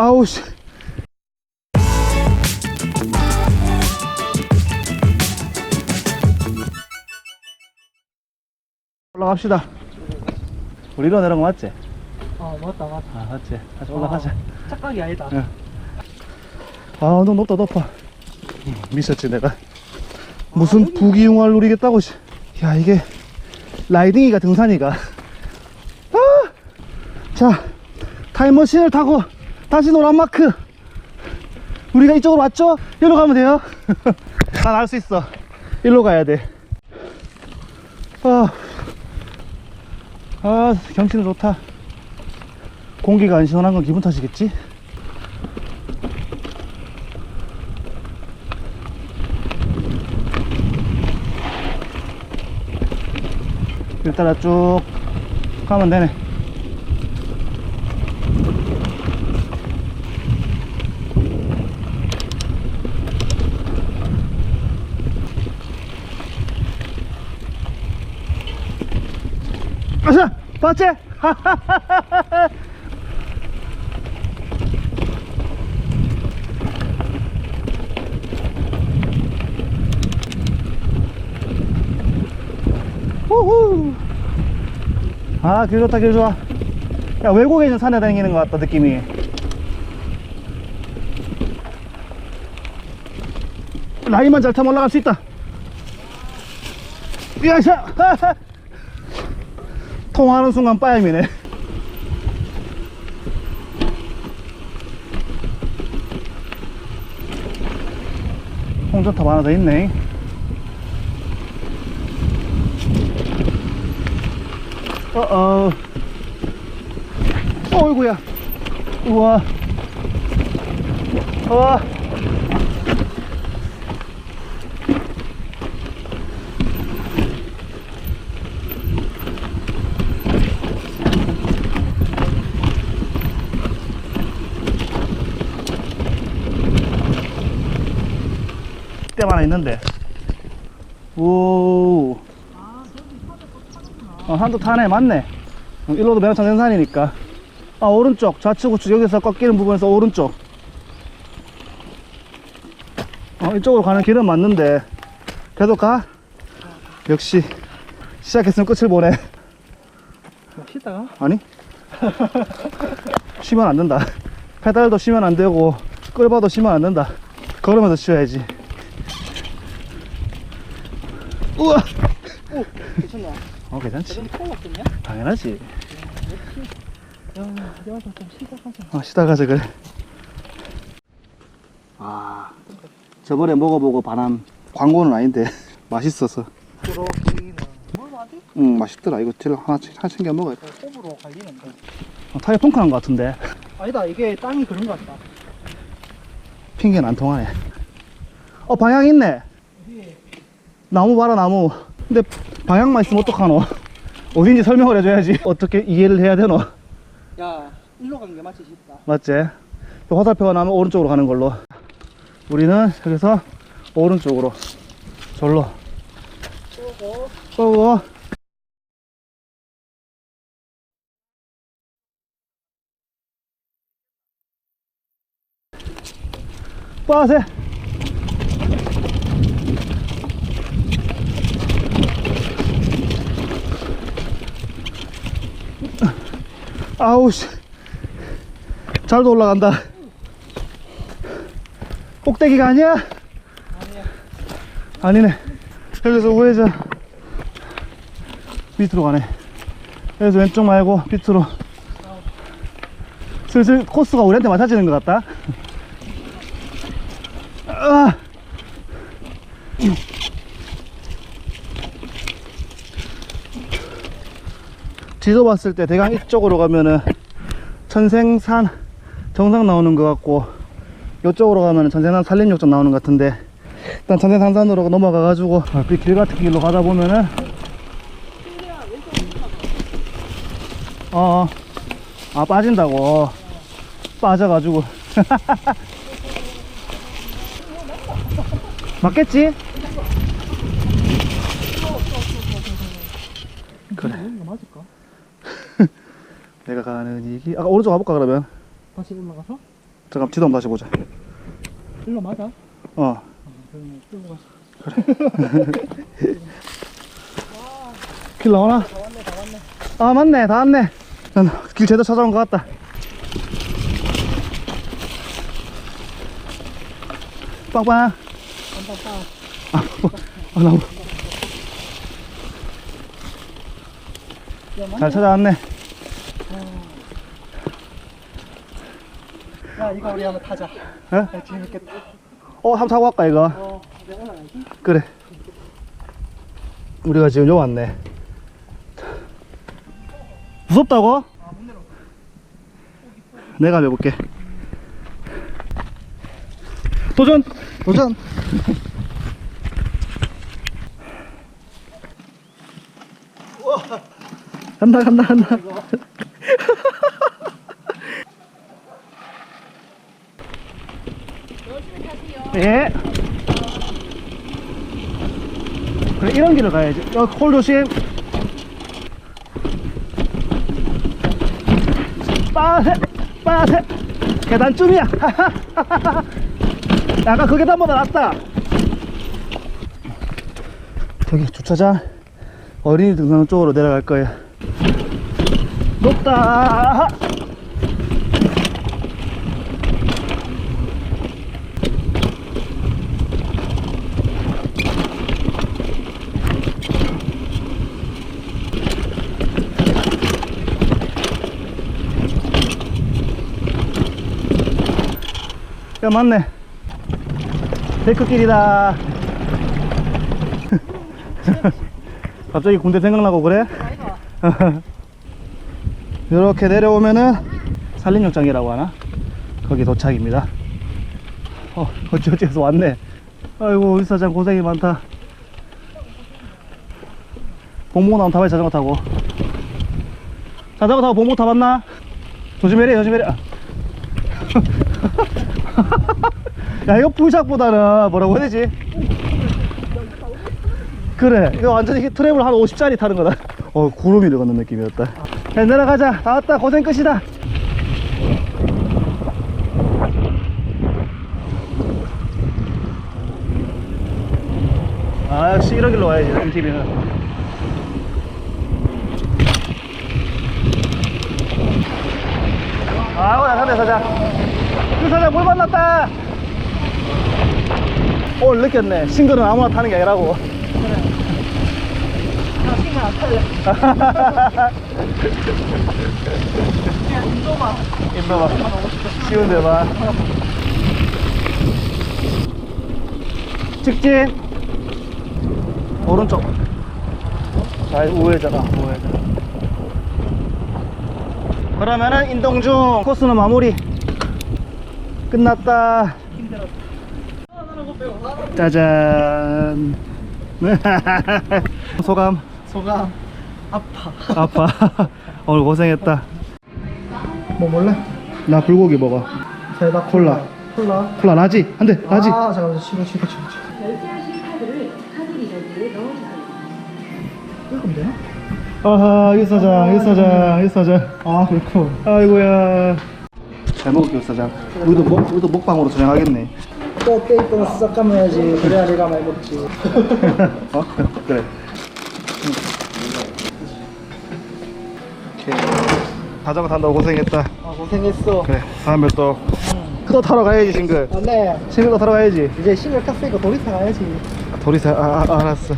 아우 씨. 올라갑시다. 우리로 내려온 거 맞지? 어 맞다 맞다 아 맞지. 다시 올라가자. 착각이 아니다 응. 아 너무 높다 높아. 미쳤지 내가. 무슨 부귀영화를 누리겠다고. 씨. 야 이게 라이딩이가 등산이가. 아! 자 타임머신을 타고 다시 노란 마크. 우리가 이쪽으로 왔죠? 이리로 가면 돼요. 난 알 수 있어. 일로 가야 돼. 아, 아 경치는 좋다. 공기가 안 시원한 건 기분 탓이겠지? 길 따라 쭉 가면 되네. 봤지? 우후! 아, 길 좋다, 길 좋아. 야, 외국에 있는 산에 다니는 것 같다, 느낌이. 라인만 잘 타면 올라갈 수 있다. 야샤! 통화하는 순간 빠짐이네. 홍전탑 하나 더 있네. 어어. 어이구야. 우와. 우와. 때만 하나 있는데. 오. 어, 한도 타네, 맞네. 어, 일로도 매너창 된산이니까. 아, 오른쪽. 좌측, 우측. 여기서 꺾이는 부분에서 오른쪽. 어, 이쪽으로 가는 길은 맞는데. 계속 가? 역시. 시작했으면 끝을 보네. 뭐 쉬다가 아니? 쉬면 안 된다. 페달도 쉬면 안 되고, 끌봐도 쉬면 안 된다. 걸으면서 쉬어야지. 우와! 오 괜찮나 어, 괜찮지. 저런 통 없겠냐 당연하지. 야 여기서 좀 쉬다 가자 어, 쉬다 가자, 그래. 아, 저번에 먹어보고 반함 광고는 아닌데, 맛있어서. 프로기는 뭘 맞지? 응, 맛있더라. 이거 제일 하나, 하나 챙겨 먹어야 돼. 호불호 갈리는데 어, 타이어 펑크난 것 같은데. 아니다 이게 땅이 그런 것 같다 핑계는 안 통하네. 어, 방향 있네. 위에 나무 봐라, 나무. 근데 방향만 있으면 어떡하노? 어딘지 설명을 해줘야지. 어떻게 이해를 해야 되노? 야 일로 가는 게 맞지 싶다 맞지? 또 화살표가 나면 오른쪽으로 가는 걸로. 우리는 여기서 오른쪽으로. 절로. 쏘고. 빠세. 아우 씨. 잘도 올라간다. 꼭대기가 아니야? 아니네. 여기서 우회전. 밑으로 가네. 여기서 왼쪽 말고 밑으로. 슬슬 코스가 우리한테 맞아지는 것 같다. 지도 봤을 때 대강 이쪽으로 가면은 천생산 정상 나오는 것 같고 이쪽으로 가면은 천생산 산림욕장 나오는 것 같은데 일단 천생산산으로 넘어가 가지고 길 같은 길로 가다 보면은 어, 아 빠진다고. 빠져가지고. 맞겠지? 그래 이거 맞을까? 내가 가는 이 길 아까 오른쪽 가볼까 그러면 다시 올라가서 잠깐 지도 한번 다시 보자. 일로 맞아? 어. 그러면 끌고 가자. 길 나오나? 다 왔네, 다 왔네. 아 맞네 다 왔네. 난 길 제대로 찾아온 것 같다. 빵빵. 빰빰빰. 아, 나무. 야, 맞네. 잘 찾아왔네. 야, 이거 우리 한번 타자. 예? 야, 재밌겠다. 어, 한번 타고 갈까, 이거? 어, 내가. 그래. 우리가 지금 요 왔네. 무섭다고? 아. 내가 해볼게. 도전! 도전! 간다, 간다, 간다. 예. 그래, 이런 길을 가야지. 어, 콜 조심. 빠세, 빠세. 계단쯤이야. 아까 그 계단보다 낫다. 저기 주차장. 어린이 등산 쪽으로 내려갈 거예요. 높다. 야 맞네 데크길이다 갑자기 군대 생각나고 그래? 이렇게 내려오면은 산림욕장이라고 하나? 거기 도착입니다 어 어찌어찌해서 왔네 아이고 우리 사장 고생이 많다 봉모 나온 다발 자전거 타고 자전거 타고 봉모 타봤나? 조심해래 조심해래 아. 야 이거 풀샷보다는 뭐라고 해야 되지? 그래 이거 완전히 트래블 한 50짜리 타는 거다. 어 구름이 걷는 느낌이었다. 자 내려가자. 다 왔다. 고생 끝이다. 아 역시 이런 길로 와야지 MTB는. 아우 약한데 사장 그 사장 물 만났다. 오늘 느꼈네. 싱글은 아무나 타는 게 아니라고. 나 신경 안 탈래. 그냥 인도만. 임봐봐 쉬운데 봐. 직진. 오른쪽. 자 우회전아 우회전 그러면은 인동중 코스는 마무리 끝났다 짜잔 소감 소감. 아파. 아파 오늘 고생했다 뭐 몰래? 나 불고기 먹어 대박. 콜라 콜라. 콜라 라지 한대 라지 아, 잠깐만. 치고, 치고, 치고. 치고. 결제하실 카드를 카드 리더기에 넣어주세요. 읽으면 되나? 아하 유 사장 유 사장 유 사장 아, 그렇고. 아이고야 잘 먹을게 유 사장 우리도 먹 우리도 먹방으로 전향하겠네 또 빼입고 싹 감아야지. 그래야 내가 많이 먹지. 어 그래 오케이 자전거 탄다고 고생했다 아, 고생했어. 그래 다음에 또 그거 타러 가야지 싱글 아, 네. 싱글 거 타러 가야지 이제 싱글 탔으니까 도리타 가야지. 도리사 아, 아 알았어